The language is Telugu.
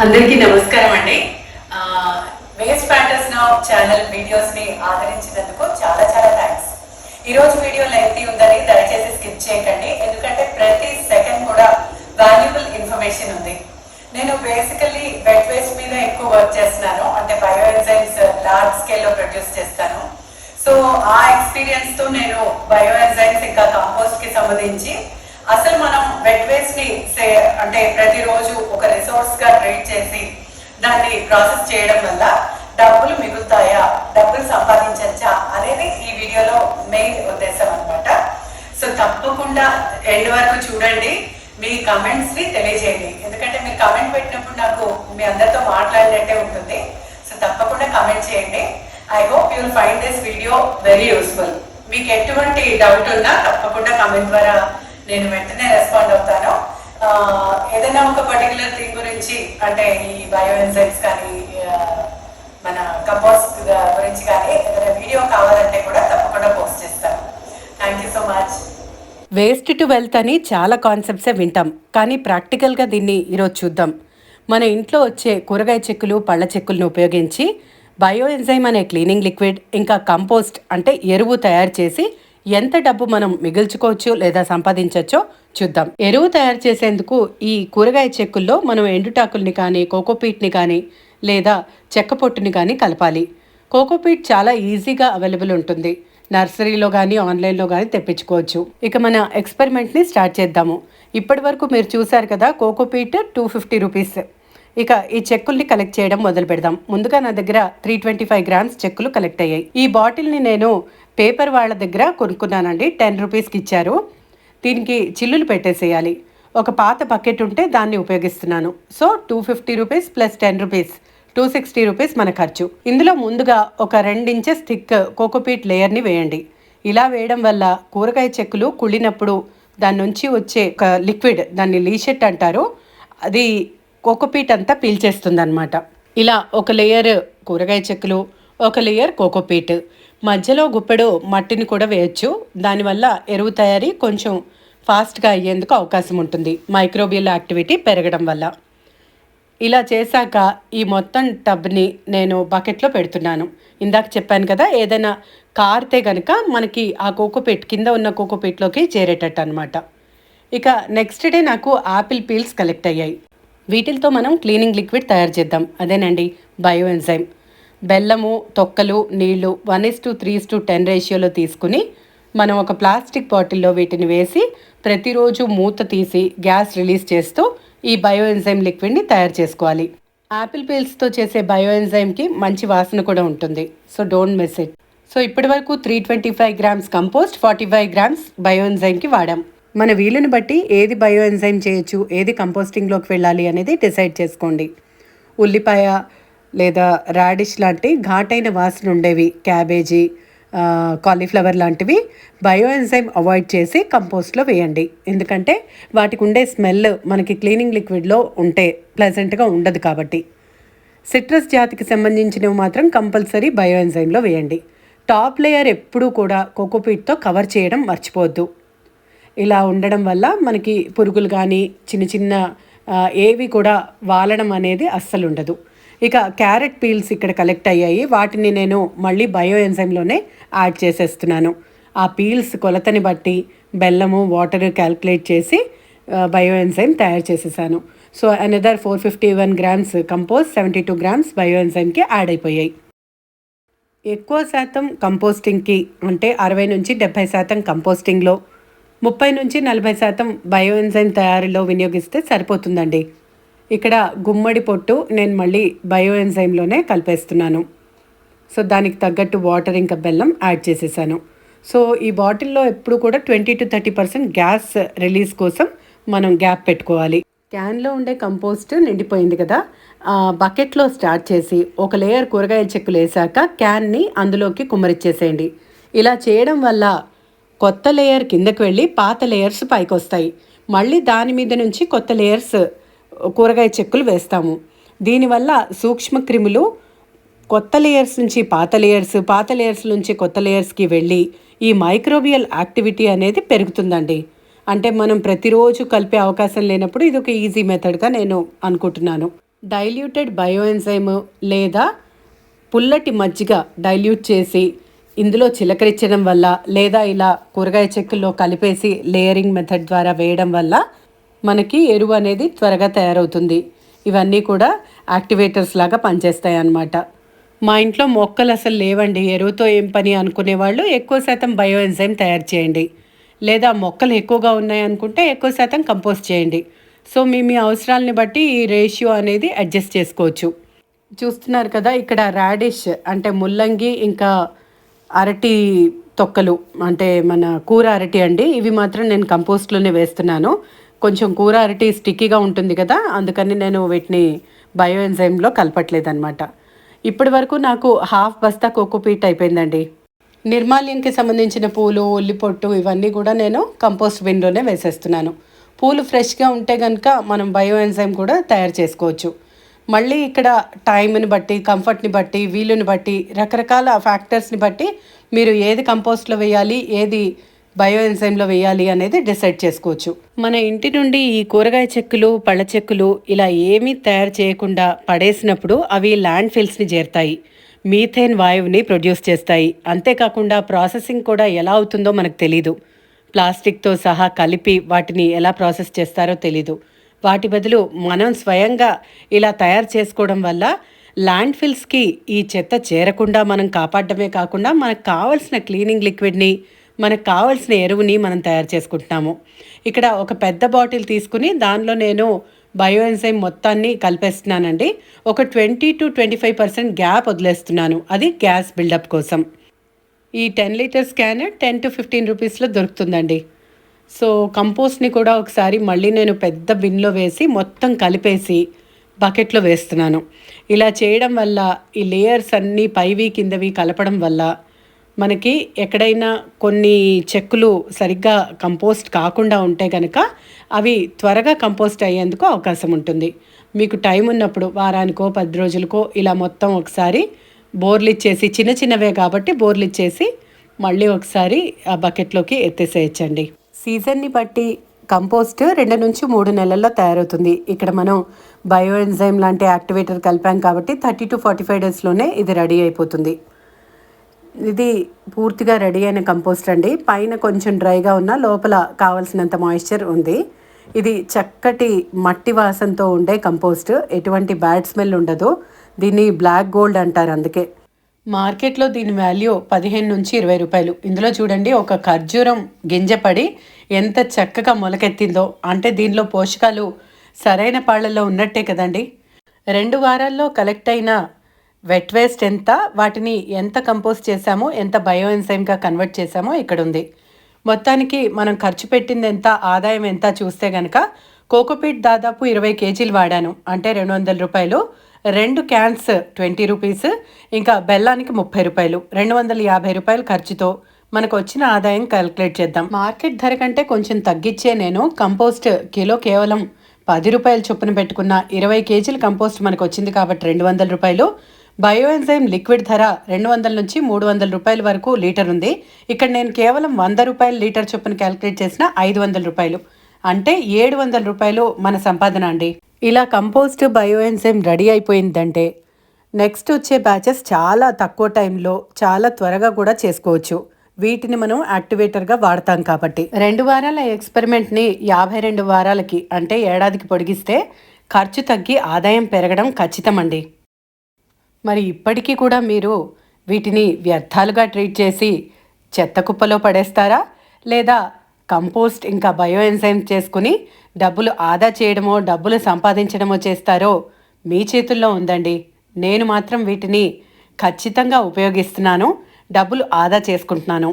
అందరికీ నమస్కారం అండి. వేస్ట్ ప్యాటర్స్ నా ఛానల్ వీడియోస్ని ఆదరించినందుకు చాలా చాలా థ్యాంక్స్ ఈ రోజు వీడియో లెంగ్తీ ఉందని దయచేసి స్కిప్ చేయకండి. ఎందుకంటే ప్రతి సెకండ్ కూడా వాల్యుబుల్ ఇన్ఫర్మేషన్ ఉంది. నేను బేసికల్లీ వెట్ వేస్ట్ మీద ఎక్కువ వర్క్ చేస్తున్నాను. అంటే బయో ఎంజైమ్స్ లార్జ్ స్కేల్లో ప్రొడ్యూస్ చేస్తాను. సో ఆ ఎక్స్పీరియన్స్తో నేను బయో ఎంజైమ్స్ ఇంకా కంపోస్ట్కి సంబంధించి అసలు మనం వెట్ వేస్ట్ని సే- అంటే ప్రతిరోజు ఒక రిసోర్స్గా ట్రీట్ చేసి దాన్ని ప్రాసెస్ చేయడం వల్ల డబ్బులు మిగులుతాయా డబ్బులు సంపాదించచ్చా అనేది ఈ వీడియోలో మెయిన్ ఉద్దేశం అనమాట సో తప్పకుండా ఎండ్ వరకు చూడండి. మీ కమెంట్స్ని తెలియజేయండి. ఎందుకంటే మీరు కమెంట్ పెట్టినప్పుడు నాకు మీ అందరితో మాట్లాడినట్టే ఉంటుంది. సో తప్పకుండా కమెంట్ చేయండి. I hope you'll find this video very useful మీకు ఎటువంటి డౌట్ ఉన్నా తప్పకుండా కమెంట్ ద్వారా నేను వెంటనే రెస్పాండ్ అవుతాను. ఏదైనా ఒక పర్టికులర్ థింగ్ గురించి అంటే ఈ బయో ఎన్సైమ్స్ కానీ మన కంపోస్ట్ గురించి కానీ ఏదైనా వీడియో కావాలంటే కూడా తప్పకుండా పోస్ట్ చేస్తాను. Thank you so much waste to wealth అని చాలా కాన్సెప్ట్సే వింటాం. కానీ ప్రాక్టికల్గా దీన్ని ఈరోజు చూద్దాం. మన ఇంట్లో వచ్చే కూరగాయ చెక్కులు పళ్ళ చెక్కులను ఉపయోగించి బయో ఎంజైమ్ అనే క్లీనింగ్ లిక్విడ్ ఇంకా కంపోస్ట్ అంటే ఎరువు తయారు చేసి ఎంత డబ్బు మనం మిగిల్చుకోవచ్చు లేదా సంపాదించవచ్చో చూద్దాం. ఎరువు తయారు చేసేందుకు ఈ కూరగాయ చెక్కుల్లో మనం ఎండుటాకుల్ని కానీ కోకోపీట్ని కానీ లేదా చెక్క పొట్టుని కానీ కలపాలి. కోకోపీట్ చాలా ఈజీగా అవైలబుల్ ఉంటుంది. నర్సరీలో కానీ ఆన్లైన్లో కానీ తెప్పించుకోవచ్చు. ఇక మన ఎక్స్పెరిమెంట్ని స్టార్ట్ చేద్దాము. ఇప్పటి వరకు మీరు చూశారు కదా కోకోపీట్ టూ ఫిఫ్టీ రూపీస్ ఇక ఈ చెక్కుల్ని కలెక్ట్ చేయడం మొదలు పెడదాం ముందుగా నా దగ్గర త్రీ ట్వంటీ ఫైవ్ గ్రామ్స్ చెక్కులు కలెక్ట్ అయ్యాయి. ఈ బాటిల్ని నేను పేపర్ వాళ్ళ దగ్గర కొనుక్కున్నానండి. టెన్ రూపీస్కి ఇచ్చారు. దీనికి చిల్లులు పెట్టేసేయాలి. ఒక పాత బకెట్ ఉంటే దాన్ని ఉపయోగిస్తున్నాను. So two fifty rupees plus ten rupees two sixty rupees మన ఖర్చు. ఇందులో ముందుగా ఒక రెండించెస్ థిక్ కోకోపీట్ లేయర్ని వేయండి. ఇలా వేయడం వల్ల కూరగాయ చెక్కులు కుళ్ళినప్పుడు దాని నుంచి వచ్చే ఒక లిక్విడ్ దాన్ని లీషెట్ అంటారు. అది కోకోపీట్ అంతా పీల్చేస్తుంది ఇలా ఒక లేయర్ కూరగాయ చెక్కులు ఒక లేయర్ కోకోపీట్. మధ్యలో గుప్పెడు మట్టిని కూడా వేయచ్చు. దానివల్ల ఎరువు తయారీ కొంచెం ఫాస్ట్గా అయ్యేందుకు అవకాశం ఉంటుంది. మైక్రోబియల్ యాక్టివిటీ పెరగడం వల్ల. ఇలా చేశాక ఈ మొత్తం టబ్ని నేను బకెట్లో పెడుతున్నాను. ఇందాక చెప్పాను కదా ఏదైనా కారితే కనుక మనకి ఆ కోకోపీట్ కింద ఉన్న కోకోపీట్లోకి చేరేటట్టు అనమాట ఇక నెక్స్ట్ డే నాకు ఆపిల్ పీల్స్ కలెక్ట్ అయ్యాయి. వీటితో మనం క్లీనింగ్ లిక్విడ్ తయారు చేద్దాం. అదేనండి బయో ఎంజైమ్ బెల్లము తొక్కలు నీళ్ళు one is to three to ten రేషియోలో తీసుకుని మనం ఒక ప్లాస్టిక్ బాటిల్లో వీటిని వేసి ప్రతిరోజు మూత తీసి గ్యాస్ రిలీజ్ చేస్తూ ఈ బయో ఎంజైమ్ లిక్విడ్ని తయారు చేసుకోవాలి. యాపిల్ పీల్స్తో చేసే బయో ఎంజైమ్కి మంచి వాసన కూడా ఉంటుంది. So don't miss it. So ఇప్పటి వరకు three twenty five grams compost forty five grams bio ఎంజైమ్కి వాడాం. మన వీలుని బట్టి ఏది బయో ఎంజైమ్ చేయొచ్చు ఏది కంపోస్టింగ్లోకి వెళ్ళాలి అనేది డిసైడ్ చేసుకోండి. ఉల్లిపాయ లేదా రాడిష్ లాంటి ఘాటైన వాసన ఉండేవి. క్యాబేజీ కాలీఫ్లవర్ లాంటివి బయో ఎంజైమ్ అవాయిడ్ చేసి కంపోస్ట్లో వేయండి. ఎందుకంటే వాటికి ఉండే స్మెల్ మనకి క్లీనింగ్ లిక్విడ్లో ఉంటే ప్లెజెంట్గా ఉండదు కాబట్టి. సిట్రస్ జాతికి సంబంధించినవి మాత్రం కంపల్సరీ బయో ఎంజైమ్లో వేయండి. టాప్ లేయర్ ఎప్పుడూ కూడా కోకోపీట్తో కవర్ చేయడం మర్చిపోవద్దు. ఇలా ఉండడం వల్ల మనకి పురుగులు కానీ చిన్న చిన్న ఏవి కూడా వాలడం అనేది అస్సలు ఉండదు. ఇక క్యారెట్ పీల్స్ ఇక్కడ కలెక్ట్ అయ్యాయి. వాటిని నేను మళ్ళీ బయో ఎంజైమ్లోనే యాడ్ చేసేస్తున్నాను. ఆ పీల్స్ కొలతని బట్టి బెల్లము వాటర్ క్యాల్కులేట్ చేసి బయో ఎంజైమ్ తయారు చేసేసాను. So another four fifty one grams compost seventy two grams bio ఎంజైమ్కి add అయిపోయాయి. ఎక్కువ శాతం కంపోస్టింగ్కి అంటే అరవై నుంచి డెబ్భై శాతం కంపోస్టింగ్లో ముప్పై నుంచి నలభై శాతం బయో ఎంజైమ్ తయారీలో వినియోగిస్తే సరిపోతుందండి. ఇక్కడ గుమ్మడి పొట్టు నేను మళ్ళీ బయో ఎంజైమ్లోనే కలిపేస్తున్నాను. సో దానికి తగ్గట్టు వాటర్ ఇంకా బెల్లం యాడ్ చేసేసాను. సో ఈ బాటిల్లో ఎప్పుడు కూడా twenty to thirty percent gas release కోసం మనం గ్యాప్ పెట్టుకోవాలి. క్యాన్లో ఉండే కంపోస్ట్ నిండిపోయింది కదా. బకెట్లో స్టార్ట్ చేసి ఒక లేయర్ కూరగాయల చెక్కులు వేసాక క్యాన్ని అందులోకి కుమ్మరిచ్చేసేయండి. ఇలా చేయడం వల్ల కొత్త లేయర్ కిందకి వెళ్ళి పాత లేయర్స్ పైకి వస్తాయి మళ్ళీ దాని మీద నుంచి కొత్త లేయర్స్ కూరగాయ చెక్కులు వేస్తాము. దీనివల్ల సూక్ష్మ క్రిములు కొత్త లేయర్స్ నుంచి పాత లేయర్స్ పాత లేయర్స్ నుంచి కొత్త లేయర్స్కి వెళ్ళి ఈ మైక్రోబియల్ యాక్టివిటీ అనేది పెరుగుతుందండి. అంటే మనం ప్రతిరోజు కలిపే అవకాశం లేనప్పుడు ఇది ఒక ఈజీ మెథడ్గా నేను అనుకుంటున్నాను. డైల్యూటెడ్ బయోఎన్జైమ్ లేదా పుల్లటి మజ్జిగ డైల్యూట్ చేసి ఇందులో చిలకరించడం వల్ల లేదా ఇలా కూరగాయ చెక్కుల్లో కలిపేసి లేయరింగ్ మెథడ్ ద్వారా వేయడం వల్ల మనకి ఎరువు అనేది త్వరగా తయారవుతుంది. ఇవన్నీ కూడా యాక్టివేటర్స్ లాగా పనిచేస్తాయి అన్నమాట. మా ఇంట్లో మొక్కలు అసలు లేవండి. ఎరువుతో ఏం పని అనుకునే వాళ్ళు ఎక్కువ శాతం బయో ఎంజైమ్ తయారు చేయండి. లేదా మొక్కలు ఎక్కువగా ఉన్నాయి అనుకుంటే ఎక్కువ శాతం కంపోస్ట్ చేయండి. సో మీ మీ అవసరాలని బట్టి ఈ రేషియో అనేది అడ్జస్ట్ చేసుకోవచ్చు. చూస్తున్నారు కదా ఇక్కడ రాడిష్ అంటే ముల్లంగి ఇంకా అరటి తొక్కలు అంటే మన కూర అరటి అండి. ఇవి మాత్రం నేను కంపోస్ట్లోనే వేస్తున్నాను. కొంచెం కూర అరటి స్టిక్కీగా ఉంటుంది కదా అందుకని నేను వీటిని బయో ఎంజైమ్లో కలపట్లేదనమాట ఇప్పటి వరకు నాకు హాఫ్ బస్తా కోకోపీట్ అయిపోయిందండి. నిర్మాల్యంకి సంబంధించిన పూలు ఉల్లిపొట్టు ఇవన్నీ కూడా నేను కంపోస్ట్ బిన్లోనే వేసేస్తున్నాను. పూలు ఫ్రెష్గా ఉంటే కనుక మనం బయో ఎంజైమ్ కూడా తయారు చేసుకోవచ్చు. మళ్ళీ ఇక్కడ టైంని బట్టి కంఫర్ట్ని బట్టి వీలుని బట్టి రకరకాల ఫ్యాక్టర్స్ని బట్టి మీరు ఏది కంపోస్ట్లో వేయాలి ఏది బయో ఎంజైమ్లో వేయాలి అనేది డిసైడ్ చేసుకోవచ్చు. మన ఇంటి నుండి ఈ కూరగాయ చెక్కులు పళ్ళ చెక్కులు ఇలా ఏమీ తయారు చేయకుండా పడేసినప్పుడు అవి ల్యాండ్ ఫిల్స్ని చేరుతాయి. మీథేన్ వాయువుని ప్రొడ్యూస్ చేస్తాయి. అంతేకాకుండా ప్రాసెసింగ్ కూడా ఎలా అవుతుందో మనకు తెలీదు. ప్లాస్టిక్తో సహా కలిపి వాటిని ఎలా ప్రాసెస్ చేస్తారో తెలీదు. వాటి బదులు మనం స్వయంగా ఇలా తయారు చేసుకోవడం వల్ల ల్యాండ్ ఫిల్స్కి ఈ చెత్త చేరకుండా మనం కాపాడటమే కాకుండా మనకు కావాల్సిన క్లీనింగ్ లిక్విడ్ని మనకు కావాల్సిన ఎరువుని మనం తయారు చేసుకుంటున్నాము. ఇక్కడ ఒక పెద్ద బాటిల్ తీసుకుని దానిలో నేను బయో ఎంజైమ్ మొత్తాన్ని కలిపేస్తున్నానండి. ఒక twenty to twenty five percent gap వదిలేస్తున్నాను. అది గ్యాస్ బిల్డప్ కోసం. ఈ ten litres can ten to fifteen రూపీస్లో దొరుకుతుందండి. సో కంపోస్ట్ని కూడా ఒకసారి మళ్ళీ నేను పెద్ద బిన్లో వేసి మొత్తం కలిపేసి బకెట్లో వేస్తున్నాను. ఇలా చేయడం వల్ల ఈ లేయర్స్ అన్నీ పైవి కిందవి కలపడం వల్ల మనకి ఎక్కడైనా కొన్ని చెక్కులు సరిగ్గా కంపోస్ట్ కాకుండా ఉంటే కనుక అవి త్వరగా కంపోస్ట్ అయ్యేందుకు అవకాశం ఉంటుంది. మీకు టైం ఉన్నప్పుడు వారానికో పది రోజులకో ఇలా మొత్తం ఒకసారి బోర్లు ఇచ్చేసి చిన్న చిన్నవే కాబట్టి బోర్లు ఇచ్చేసి మళ్ళీ ఒకసారి ఆ బకెట్లోకి ఎత్తేసేయచ్చండి. సీజన్ని బట్టి కంపోస్ట్ రెండు నుంచి మూడు నెలల్లో తయారవుతుంది. ఇక్కడ మనం బయో ఎంజైమ్ లాంటి యాక్టివేటర్ కలిపాం కాబట్టి థర్టీ టు ఫార్టీ ఫైవ్ డేస్లోనే ఇది రెడీ అయిపోతుంది. ఇది పూర్తిగా రెడీ అయిన కంపోస్ట్ అండి. పైన కొంచెం డ్రైగా ఉన్న లోపల కావాల్సినంత మాయిశ్చర్ ఉంది. ఇది చక్కటి మట్టి వాసనతో ఉండే కంపోస్ట్. ఎటువంటి బ్యాడ్ స్మెల్ ఉండదు. దీన్ని బ్లాక్ గోల్డ్ అంటారు అందుకే. మార్కెట్లో దీని వాల్యూ పదిహేను నుంచి ఇరవై రూపాయలు. ఇందులో చూడండి ఒక ఖర్జూరం గింజ పడి ఎంత చక్కగా మొలకెత్తిందో. అంటే దీనిలో పోషకాలు సరైన పాళ్ళల్లో ఉన్నట్టే కదండి. రెండు వారాల్లో కలెక్ట్ అయిన వెట్ వేస్ట్ ఎంత వాటిని ఎంత కంపోజ్ చేశామో ఎంత బయో ఎన్సైమ్గా కన్వర్ట్ చేశామో ఇక్కడ ఉంది మొత్తానికి మనం ఖర్చు పెట్టింది ఎంత ఆదాయం ఎంత చూస్తే కనుక కోకోపీట్ దాదాపు ఇరవై కేజీలు వాడాను. అంటే రెండు వందల రూపాయలు. రెండు క్యాన్స్ ట్వంటీ రూపీస్ ఇంకా బెల్లానికి ముప్పై రూపాయలు. రెండు వందల యాభై రూపాయలు ఖర్చుతో మనకు వచ్చిన ఆదాయం క్యాలిక్యులేట్ చేద్దాం. మార్కెట్ ధర కంటే కొంచెం తగ్గించే నేను కంపోస్ట్ కిలో కేవలం పది రూపాయలు చొప్పున పెట్టుకున్న ఇరవై కేజీల కంపోస్ట్ మనకు వచ్చింది కాబట్టి రెండు వందల రూపాయలు. బయో ఎంజైమ్ లిక్విడ్ ధర రెండు వందల నుంచి మూడు వందల రూపాయల వరకు లీటర్ ఉంది. ఇక్కడ నేను కేవలం వంద రూపాయలు లీటర్ చొప్పున క్యాలిక్యులేట్ చేసిన ఐదు వందల రూపాయలు. అంటే ఏడు వందల రూపాయలు మన సంపాదన అండి. ఇలా కంపోస్ట్ బయో ఎంజైమ్ రెడీ అయిపోయిందంటే నెక్స్ట్ వచ్చే బ్యాచెస్ చాలా తక్కువ టైంలో చాలా త్వరగా కూడా చేసుకోవచ్చు. వీటిని మనం యాక్టివేటర్గా వాడతాం కాబట్టి. రెండు వారాల ఎక్స్పెరిమెంట్ని యాభై రెండు వారాలకి అంటే ఏడాదికి పొడిగిస్తే ఖర్చు తగ్గి ఆదాయం పెరగడం ఖచ్చితమండి. మరి ఇప్పటికీ కూడా మీరు వీటిని వ్యర్థాలుగా ట్రీట్ చేసి చెత్త కుప్పలో పడేస్తారా? లేదా కంపోస్ట్ ఇంకా బయో ఎంజైమ్ చేసుకుని డబ్బులు ఆదా చేయడమో డబ్బులు సంపాదించడమో చేస్తారో మీ చేతుల్లో ఉందండి. నేను మాత్రం వీటిని ఖచ్చితంగా ఉపయోగిస్తున్నాను డబ్బులు ఆదా చేసుకుంటున్నాను.